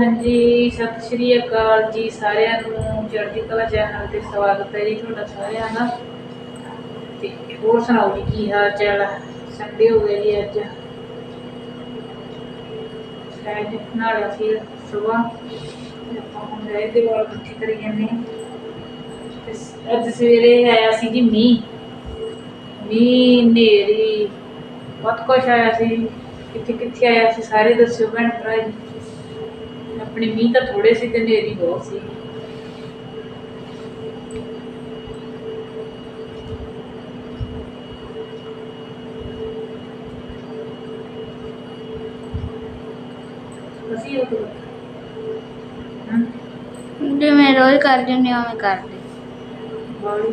ਹਾਂਜੀ, ਸਤਿ ਸ਼੍ਰੀ ਅਕਾਲ ਜੀ ਸਾਰਿਆਂ ਨੂੰ। ਚੜ੍ਹਦੀ ਕਲਾ ਚੈਨਲ ਤੇ ਸਵਾਗਤ ਹੈ ਜੀ ਤੁਹਾਡਾ ਸਾਰਿਆਂ ਦਾ। ਤੇ ਹੋਰ ਸੁਣਾਓ ਜੀ, ਕੀ ਹਾਲ ਚਾਲ ਹੈ ਸੰਡੇ ਹੋ ਗਿਆ ਜੀ ਅੱਜ। ਸ਼ਾਇਦ ਨਾਲ ਅਸੀਂ ਸਵੇਰ। ਆਪਾਂ ਹੁਣ ਗਏ ਦੇ ਵਾਲ ਇਕੱਠੇ ਕਰੀ ਜਾਂਦੇ ਹਾਂ। ਅੱਜ ਸਵੇਰੇ ਆਇਆ ਸੀ ਜੀ ਮੀਂਹ। ਮੀਂਹ ਨੇਰੀ। ਬਹੁਤ ਕੁਛ ਆਇਆ ਸੀ। ਕਿੱਥੇ ਕਿੱਥੇ ਆਇਆ ਸੀ, ਸਾਰੇ ਦੱਸਿਓ ਭੈਣ ਭਰਾ ਜੀ। ਆਪਣੇ ਮੀਂਹ ਤਾਂ ਥੋੜੇ ਸੀ ਤੇ ਨੇਰੀ ਬਹੁਤ ਸੀ। ਅਸੀਂ ਉਹ ਹਾਂ ਜਿਵੇਂ ਰੋਜ਼ ਕਰ ਦਿੰਦੇ ਉਵੇਂ ਕਰਦੇ। ਬਾਲੀ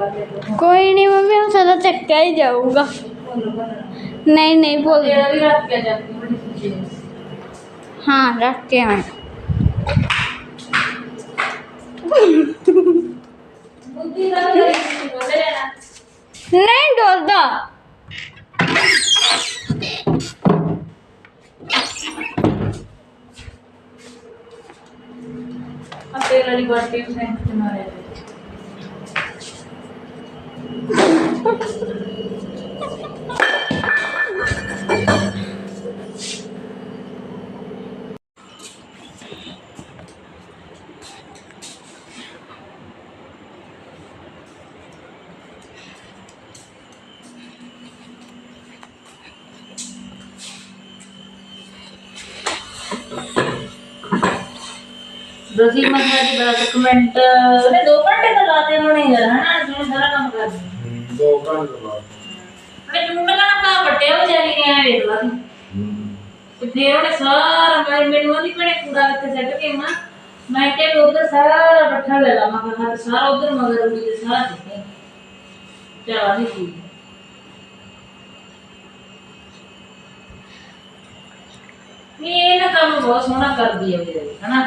ਪੂਰੇ ਰੱਖ ਲਾ ਦੇ ਕੋਈ ਨਹੀਂ ਮੰਮੀ ਹੁਣ ਸਦਾ ਚੱਕਿਆ ਹੀ ਜਾਊਗਾ ਨਹੀਂ ਨਹੀਂ ਭੁੱਲ ਤੇਰਾ ਵੀ ਰੱਖ ਕੇ ਜਾਂਦੀ ਬੜੀ ਖੁਸ਼ੀ ਹਾਂ ਰੱਖ ਦਸੀ ਮਹੀਨੇ ਦੀ ਕਮੈਂਟ ਉਹਨੇ 2 ਘੰਟੇ ਤਾਂ ਲਾਤੇ ਹੋਣੇ ਯਾਰ ਹਨਾ? ਜਿਵੇਂ ਸਾਰਾ ਕੰਮ ਕਰਦੇ ਦੋ ਘੰਟੇ ਬਾਅਦ ਉਹਨੇ ਚੁੰਡਾ ਨਾ ਕਾ ਵੱਟਿਆ ਵਿਚਾਰੀ ਨੇ ਐ ਵੇਖ ਲਾ ਤੂੰ। ਤੇ ਫਿਰ ਉਹਨੇ ਸਾਰਾ ਮੈਂ ਮੈਨੂੰ ਉਹਦੀ ਭੈਣੇ ਕੂੜਾ ਕਿੱਥੇ ਸੱਟ ਕੇ ਨਾ ਮੈਂ ਕਿਹਾ ਉਧਰ ਸਾਰਾ ਇਕੱਠਾ ਲੈ ਲਾ ਮੈਂ ਕਿਹਾ ਸਾਰਾ ਉਧਰ ਮਗਰ ਉਡੀ ਤੇ ਸਾਰਾ ਦਿੱਤੇ ਚਲਾ ਨਹੀਂ ਸੀ ਨਹੀਂ ਇਹ ਨਾ ਕੰਮ ਬਹੁਤ ਸੋਹਣਾ ਕਰਦੀ ਹੈ ਮੇਰੇ ਹਨਾ?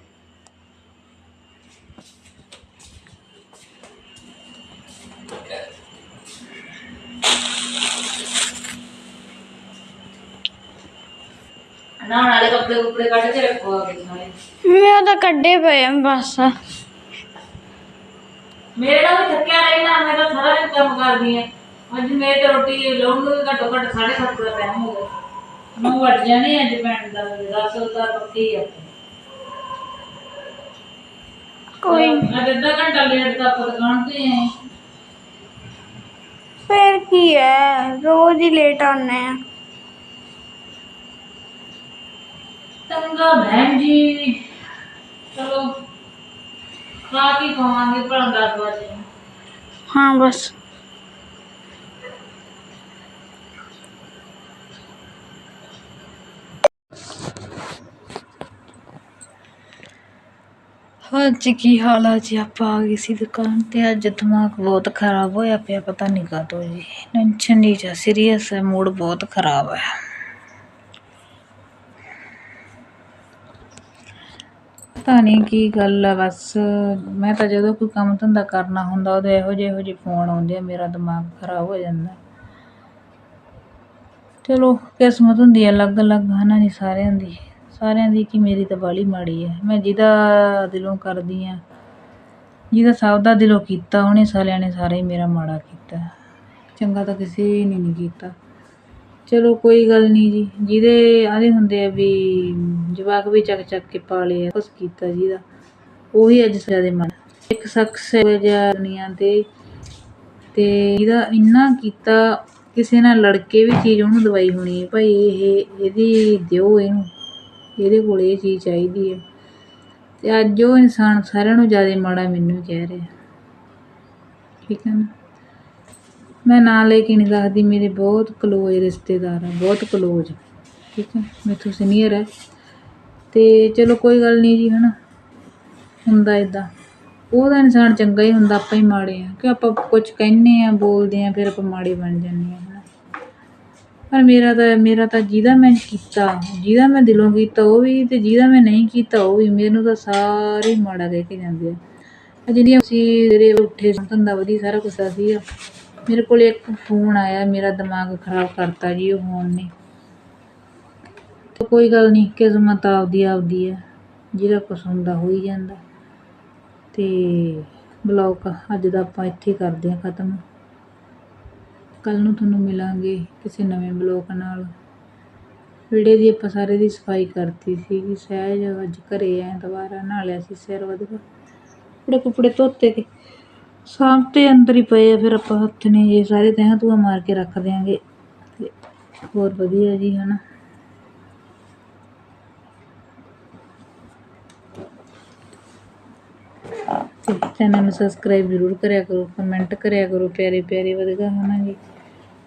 ਮੈਂ ਕੱਪੜੇ ਕੁਪੜੇ ਕੱਢ ਕੇ ਰੱਖੋ ਆਪੇ ਸਾਰੇ। ਮੈਂ ਉਹਦਾ ਕੱਢੇ ਪਏ ਆ ਬਸ। ਮੇਰੇ ਨਾਲ ਵੀ ਥੱਕਿਆ ਰਹਿਣਾ ਮੈਂ ਤਾਂ ਸਾਰਾ ਦਿਨ ਕੰਮ ਕਰਦੀ ਆ। ਅੱਜ ਮੇਰੇ ਤੇ ਰੋਟੀ ਲਾਉਣ ਨੂੰ ਵੀ ਘੱਟੋ ਘੱਟ 7:30 ਦਾ ਟਾਈਮ ਹੋ ਗਿਆ। ਮੈਂ ਵੱਜ ਜਾਣੀ ਅੱਜ ਪੈਣ ਦਾ 10 ਦਾ ਪੱਕੀ ਆ। ਕੋਈ ਅੱਜ ਅੱਧਾ ਘੰਟਾ ਲੇਟ ਤਾਂ ਆਪਾਂ ਦੁਕਾਨ ਤੇ ਆਏ ਫਿਰ ਕੀ ਹੈ ਰੋਜ਼ ਹੀ ਲੇਟ ਆਉਂਦੇ ਆ। ਚੰਗਾ ਭੈਣ ਜੀ ਚਲੋ ਖਾ ਕੇ ਖਾਵਾਂਗੇ ਭਲਾ ਦਸ ਵਜੇ ਹਾਂ ਬਸ ਅੱਜ ਕੀ ਹਾਲ ਆ ਜੀ ਆਪਾਂ ਆ ਗਏ ਸੀ ਦੁਕਾਨ ਤੇ ਅੱਜ ਦਿਮਾਗ ਬਹੁਤ ਖਰਾਬ ਹੋਇਆ ਪਿਆ ਪਤਾ ਨਹੀਂ ਕਾਹਤੋਂ ਜੀ ਟੈਨਸ਼ਨ ਨਹੀਂ ਜਾ ਸੀਰੀਅਸ ਹੈ ਮੂਡ ਬਹੁਤ ਖਰਾਬ ਹੈ ਪਤਾ ਨਹੀਂ ਕੀ ਗੱਲ ਆ, ਬਸ ਮੈਂ ਤਾਂ ਜਦੋਂ ਕੋਈ ਕੰਮ ਧੰਦਾ ਕਰਨਾ ਹੁੰਦਾ, ਉਦੋਂ ਇਹੋ ਜਿਹੇ ਇਹੋ ਜਿਹੇ ਫੋਨ ਆਉਂਦੇ ਆ, ਮੇਰਾ ਦਿਮਾਗ ਖਰਾਬ ਹੋ ਜਾਂਦਾ। ਚਲੋ, ਕਿਸਮਤ ਹੁੰਦੀ ਹੈ ਅਲੱਗ-ਅਲੱਗ, ਹਨਾ ਜੀ, ਸਾਰਿਆਂ ਦੀ। ਸਾਰਿਆਂ ਦੀ ਕਿ ਮੇਰੀ ਤਾਂ ਬਾਹਲੀ ਮਾੜੀ ਹੈ ਮੈਂ ਜਿਹਦਾ ਦਿਲੋਂ ਕਰਦੀ ਆ, ਜਿਹਦਾ ਸਭ ਦਾ ਦਿਲੋਂ ਕੀਤਾ, ਉਹਨੇ ਸਾਰਿਆਂ ਨੇ ਸਾਰੇ ਮੇਰਾ ਮਾੜਾ ਕੀਤਾ। ਚੰਗਾ ਤਾਂ ਕਿਸੇ ਨੇ ਨਹੀਂ ਕੀਤਾ। ਚਲੋ ਕੋਈ ਗੱਲ ਨਹੀਂ ਜੀ। ਜਿਹਦੇ ਆਦੇ ਹੁੰਦੇ ਆ ਵੀ ਜਵਾਕ ਵੀ ਚੱਕ ਚੱਕ ਕੇ ਪਾਲੇ ਆ, ਕੁਛ ਕੀਤਾ ਜਿਹਦਾ ਉਹੀ ਅੱਜ ਸਜ਼ਾ ਦੇ ਮਨ ਇੱਕ ਸ਼ਖਸ ਹੈ ਜਿਹਾ ਦੁਨੀਆ ਤੇ ਤੇ ਜਿਹਦਾ ਇੰਨਾ ਕੀਤਾ, ਕਿਸੇ ਨਾਲ ਲੜ ਕੇ ਵੀ ਚੀਜ਼ ਉਹਨੂੰ ਦਵਾਈ ਹੋਣੀ ਹੈ। ਭਾਈ ਇਹ, ਇਹਦੀ ਦਿਓ ਇਹਨੂੰ। ਇਹਦੇ ਕੋਲ ਇਹ ਚੀਜ਼ ਚਾਹੀਦੀ ਹੈ। ਤੇ ਅੱਜ ਉਹ ਇਨਸਾਨ ਸਾਰਿਆਂ ਨੂੰ ਜ਼ਿਆਦਾ ਮਾੜਾ ਮੈਨੂੰ ਹੀ ਕਹਿ ਰਿਹਾ। ਠੀਕ ਹੈ ਨਾ? ਮੈਂ ਨਾਂ ਲੈ ਕੇ ਨਹੀਂ ਦੱਸਦੀ, ਮੇਰੇ ਬਹੁਤ ਕਲੋਜ਼ ਰਿਸ਼ਤੇਦਾਰ ਆ, ਬਹੁਤ ਕਲੋਜ਼ ਠੀਕ ਹੈ ਮੈਥੋਂ ਸੀਨੀਅਰ ਹੈ ਤੇ ਚਲੋ ਕੋਈ ਗੱਲ ਨਹੀਂ ਜੀ, ਹਨਾ? ਹੁੰਦਾ ਇਦਾਂ ਉਹਦਾ ਇਨਸਾਨ ਚੰਗਾ ਹੀ ਹੁੰਦਾ, ਆਪਾਂ ਹੀ ਮਾੜੇ ਆ। ਕਿ ਆਪਾਂ ਕੁਝ ਕਹਿੰਨੇ ਆ, ਬੋਲਦੇ ਆ, ਫਿਰ ਆਪਾਂ ਮਾੜੇ ਬਣ ਜਾਂਦੇ ਆ, ਹਨਾ? ਪਰ ਮੇਰਾ ਤਾਂ ਮੇਰਾ ਤਾਂ ਜਿਹਦਾ ਮੈਂ ਕੀਤਾ, ਜਿਹਦਾ ਮੈਂ ਦਿਲੋਂ ਕੀਤਾ, ਉਹ ਵੀ ਤੇ ਜਿਹਦਾ ਮੈਂ ਨਹੀਂ ਕੀਤਾ, ਉਹ ਵੀ ਮੈਨੂੰ ਤਾਂ ਸਾਰੇ ਮਾੜਾ ਕਹਿ ਕੇ ਜਾਂਦੇ ਆ। ਜਿਹੜੀਆਂ ਅਸੀਂ ਜਿਹੜੇ ਉੱਠੇ, ਧੰਦਾ ਵਧੀਆ ਸਾਰਾ ਕੁਛ ਸੀਗਾ। ਮੇਰੇ ਕੋਲ ਇੱਕ ਫੋਨ ਆਇਆ, ਮੇਰਾ ਦਿਮਾਗ ਖਰਾਬ ਕਰਤਾ ਜੀ ਉਹ ਫੋਨ ਨੇ। ਤੇ ਕੋਈ ਗੱਲ ਨਹੀਂ, ਕਿਸਮਤ ਆਪਦੀ ਆਪਦੀ ਹੈ ਜਿਹੜਾ ਕੁਛ ਹੁੰਦਾ ਹੋ ਹੀ ਜਾਂਦਾ। ਤੇ ਬਲੌਗ ਅੱਜ ਦਾ ਆਪਾਂ ਇੱਥੇ ਕਰਦੇ ਹਾਂ ਖ਼ਤਮ। ਕੱਲ ਨੂੰ ਤੁਹਾਨੂੰ ਮਿਲਾਂਗੇ ਕਿਸੇ ਨਵੇਂ ਬਲੌਗ ਨਾਲ। ਵੀਡੀਓ ਦੀ ਆਪਾਂ ਸਾਰੇ ਦੀ ਸਫ਼ਾਈ ਕਰਤੀ ਸੀਗੀ, ਸਹਿਜ ਅੱਜ ਘਰੇ ਆਏ ਦੁਬਾਰਾ ਨਹਾਿਆ ਸੀ ਸਿਰ ਵਧੀਆ ਕੱਪੜੇ ਕੁਪੜੇ ਧੋਤੇ ਤੇ ਸਾਂਭ ਤੇ ਅੰਦਰ ਹੀ ਪਏ ਆ, ਫਿਰ ਆਪਾਂ ਹੱਥ ਨੇ ਜੇ ਸਾਰੇ ਤਹਿ ਤੂੰ ਮਾਰ ਕੇ ਰੱਖ ਦਿਆਂਗੇ। ਤੇ ਹੋਰ ਵਧੀਆ ਜੀ, ਹਨਾ। ਤੇ ਚੈਨਲ ਨੂੰ ਸਬਸਕ੍ਰਾਈਬ ਜ਼ਰੂਰ ਕਰਿਆ ਕਰੋ ਕਮੈਂਟ ਕਰਿਆ ਕਰੋ, ਪਿਆਰੇ ਪਿਆਰੇ ਵਧੀਆ ਹਨਾ ਜੀ।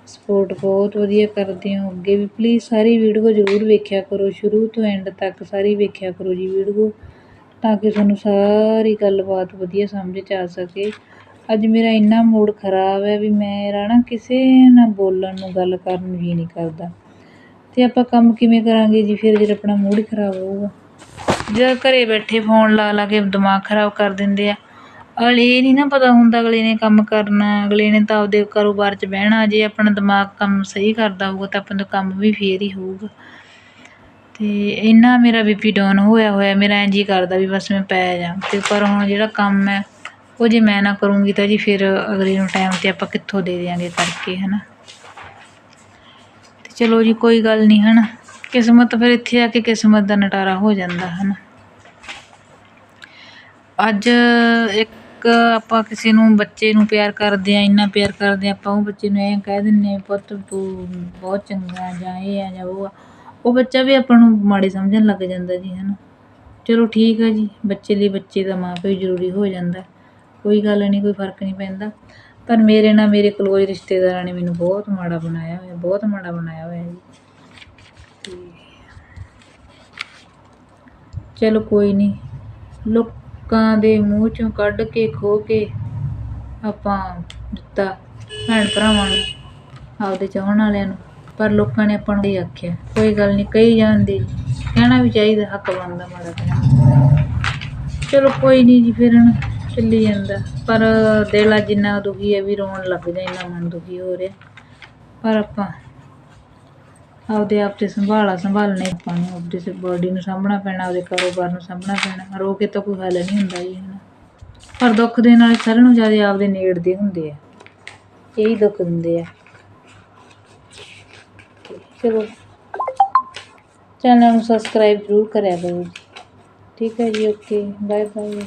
ਸਪੋਰਟ ਬਹੁਤ ਵਧੀਆ ਕਰਦੇ ਹੋ, ਅੱਗੇ ਵੀ ਪਲੀਜ਼ ਸਾਰੀ ਵੀਡੀਓ ਜ਼ਰੂਰ ਵੇਖਿਆ ਕਰੋ, ਸ਼ੁਰੂ ਤੋਂ ਐਂਡ ਤੱਕ ਸਾਰੀ ਵੇਖਿਆ ਕਰੋ ਜੀ ਵੀਡੀਓ ਤਾਂ ਕਿ ਤੁਹਾਨੂੰ ਸਾਰੀ ਗੱਲਬਾਤ ਵਧੀਆ ਸਮਝ 'ਚ ਆ ਸਕੇ। ਅੱਜ ਮੇਰਾ ਇੰਨਾ ਮੂਡ ਖਰਾਬ ਹੈ ਵੀ ਮੇਰਾ ਨਾ ਕਿਸੇ ਨਾਲ ਬੋਲਣ ਨੂੰ, ਗੱਲ ਕਰਨ ਨੂੰ ਜੀ ਨਹੀਂ ਕਰਦਾ। ਅਤੇ ਆਪਾਂ ਕੰਮ ਕਿਵੇਂ ਕਰਾਂਗੇ ਜੀ? ਫਿਰ ਜਦੋਂ ਆਪਣਾ ਮੂਡ ਹੀ ਖਰਾਬ ਹੋਊਗਾ। ਜਦੋਂ ਘਰ ਬੈਠੇ ਫੋਨ ਲਾ ਲਾ ਕੇ ਦਿਮਾਗ ਖਰਾਬ ਕਰ ਦਿੰਦੇ ਆ। ਅਗਲੇ ਨਹੀਂ ਨਾ ਪਤਾ ਹੁੰਦਾ ਅਗਲੇ ਨੇ ਕੰਮ ਕਰਨਾ, ਅਗਲੇ ਨੇ ਤਾਂ ਆਪਦੇ ਕਾਰੋਬਾਰ 'ਚ ਬਹਿਣਾ। ਜੇ ਆਪਣਾ ਦਿਮਾਗ ਕੰਮ ਸਹੀ ਕਰਦਾ ਹੋਊਗਾ ਤਾਂ ਆਪਣਾ ਕੰਮ ਵੀ ਫੇਰ ਹੀ ਹੋਊਗਾ। ਅਤੇ ਇੰਨਾ ਮੇਰਾ ਬੀ ਪੀ ਡਾਊਨ ਹੋਇਆ ਹੋਇਆ, ਮੇਰਾ ਇੰਝ ਹੀ ਕਰਦਾ ਵੀ ਬਸ ਮੈਂ ਪੈ ਜਾ। ਅਤੇ ਪਰ ਹੁਣ ਜਿਹੜਾ ਕੰਮ ਹੈ ਉਹ ਜੇ ਮੈਂ ਨਾ ਕਰੂੰਗੀ ਤਾਂ ਜੀ ਫਿਰ ਅਗਲੇ ਨੂੰ ਟਾਈਮ ਤੇ ਆਪਾਂ ਕਿੱਥੋਂ ਦੇ ਦਿਆਂਗੇ ਕਰਕੇ ਹਨਾ? ਤੇ ਚਲੋ ਜੀ, ਕੋਈ ਗੱਲ ਨਹੀਂ, ਹਨਾ? ਕਿਸਮਤ ਫਿਰ ਇੱਥੇ ਆ ਕੇ ਕਿਸਮਤ ਦਾ ਨਟਾਰਾ ਹੋ ਜਾਂਦਾ, ਹਨਾ? ਅੱਜ ਇੱਕ ਆਪਾਂ ਕਿਸੇ ਨੂੰ, ਬੱਚੇ ਨੂੰ ਪਿਆਰ ਕਰਦੇ ਆ, ਇੰਨਾ ਪਿਆਰ ਕਰਦੇ ਆ, ਆਪਾਂ ਉਹ ਬੱਚੇ ਨੂੰ ਐਂ ਕਹਿ ਦਿੰਨੇ ਪੁੱਤ, ਤੂੰ ਬਹੁਤ ਚੰਗਾ ਜਾਂ ਇਹ ਆ, ਜਾਂ ਉਹ ਆ। ਉਹ ਬੱਚਾ ਵੀ ਆਪਾਂ ਨੂੰ ਮਾੜੇ ਸਮਝਣ ਲੱਗ ਜਾਂਦਾ ਜੀ, ਹਨਾ? ਚਲੋ ਠੀਕ ਆ ਜੀ, ਬੱਚੇ ਲਈ ਬੱਚੇ ਦਾ ਮਾਂ ਪਿਓ ਜ਼ਰੂਰੀ ਹੋ ਜਾਂਦਾ। ਕੋਈ ਗੱਲ ਨਹੀਂ, ਕੋਈ ਫ਼ਰਕ ਨਹੀਂ ਪੈਂਦਾ। ਪਰ ਮੇਰੇ ਨਾਲ ਮੇਰੇ ਕਲੋਜ਼ ਰਿਸ਼ਤੇਦਾਰਾਂ ਨੇ ਮੈਨੂੰ ਬਹੁਤ ਮਾੜਾ ਬਣਾਇਆ ਹੋਇਆ, ਬਹੁਤ ਮਾੜਾ ਬਣਾਇਆ ਹੋਇਆ ਜੀ। ਤੇ ਚਲੋ ਕੋਈ ਨਹੀਂ, ਲੋਕਾਂ ਦੇ ਮੂੰਹ ਚੋਂ ਕੱਢ ਕੇ, ਖੋ ਕੇ ਆਪਾਂ ਦਿੱਤਾ ਭੈਣ ਭਰਾਵਾਂ ਨੂੰ, ਆਪਦੇ ਚਾਹਣ ਵਾਲਿਆਂ ਨੂੰ। ਪਰ ਲੋਕਾਂ ਨੇ ਆਪਾਂ ਨੂੰ ਇਹ ਆਖਿਆ, ਕੋਈ ਗੱਲ ਨਹੀਂ, ਕਹੀ ਜਾਂਦੇ ਕਹਿਣਾ ਵੀ ਚਾਹੀਦਾ, ਹੱਕ ਬਣਦਾ ਮਾੜਾ ਕਹਿਣਾ ਚਲੋ ਕੋਈ ਨਹੀਂ ਜੀ, ਫਿਰ ਚੱਲੀ ਜਾਂਦਾ। ਪਰ ਦਿਲ ਅੱਜ ਇੰਨਾ ਦੁਖੀ ਹੈ ਵੀ ਰੋਣ ਲੱਗ ਜਾ ਇੰਨਾ ਮਨ ਦੁਖੀ ਹੋ ਰਿਹਾ। ਪਰ ਆਪਾਂ ਆਪਦੇ ਆਪ ਤੇ ਸੰਭਾਲਾ ਸੰਭਾਲਣੇ ਆਪਾਂ ਨੂੰ। ਆਪਦੇ ਬੋਡੀ ਨੂੰ ਸਾਂਭਣਾ ਪੈਣਾ, ਆਪਦੇ ਕਾਰੋਬਾਰ ਨੂੰ ਸਾਂਭਣਾ ਪੈਣਾ। ਰੋ ਕੇ ਤਾਂ ਕੋਈ ਹੱਲ ਨਹੀਂ ਹੁੰਦਾ ਜੀ ਹਨਾ ਪਰ ਦੁੱਖ ਦੇ ਨਾਲ ਸਾਰਿਆਂ ਨੂੰ ਜ਼ਿਆਦਾ ਆਪਦੇ ਨੇੜ ਦੇ ਹੁੰਦੇ ਆ। ਇਹੀ ਦੁੱਖ ਦਿੰਦੇ ਆ। ਚਲੋ। ਚੈਨਲ ਨੂੰ ਸਬਸਕ੍ਰਾਈਬ ਜ਼ਰੂਰ ਕਰਿਆ ਕਰੋ ਜੀ। ਠੀਕ ਹੈ ਜੀ ਓਕੇ ਬਾਏ ਬਾਏ